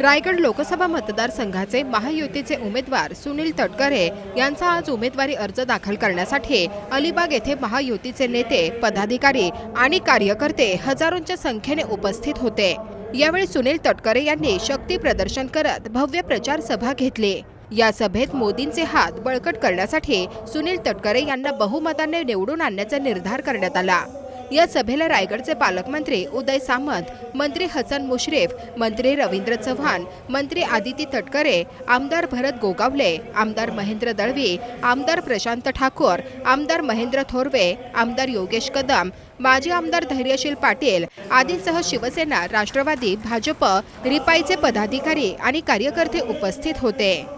रायगड लोकसभा मतदारसंघाचे महायुतीचे उमेदवार सुनील तटकरे यांचा आज उमेदवारी अर्ज दाखल करण्यासाठी अलिबाग येथे महायुतीचे नेते पदाधिकारी आणि कार्यकर्ते हजारोंच्या संख्येने उपस्थित होते. यावेळी सुनील तटकरे यांनी शक्ती प्रदर्शन करत भव्य प्रचार सभा घेतली. या सभेत मोदींचे हात बळकट करण्यासाठी सुनील तटकरे यांना बहुमताने निवडून आणण्याचा निर्धार करण्यात आला. या सभेला रायगडचे पालकमंत्री उदय सामंत मंत्री हसन मुश्रीफ मंत्री रवींद्र चव्हाण मंत्री आदिती तटकरे आमदार भरत गोगावले आमदार महेंद्र दळवी आमदार प्रशांत ठाकूर आमदार महेंद्र थोरवे आमदार योगेश कदम माजी आमदार धैर्यशील पाटील आदींसह शिवसेना राष्ट्रवादी भाजप रिपाईचे पदाधिकारी आणि कार्यकर्ते उपस्थित होते.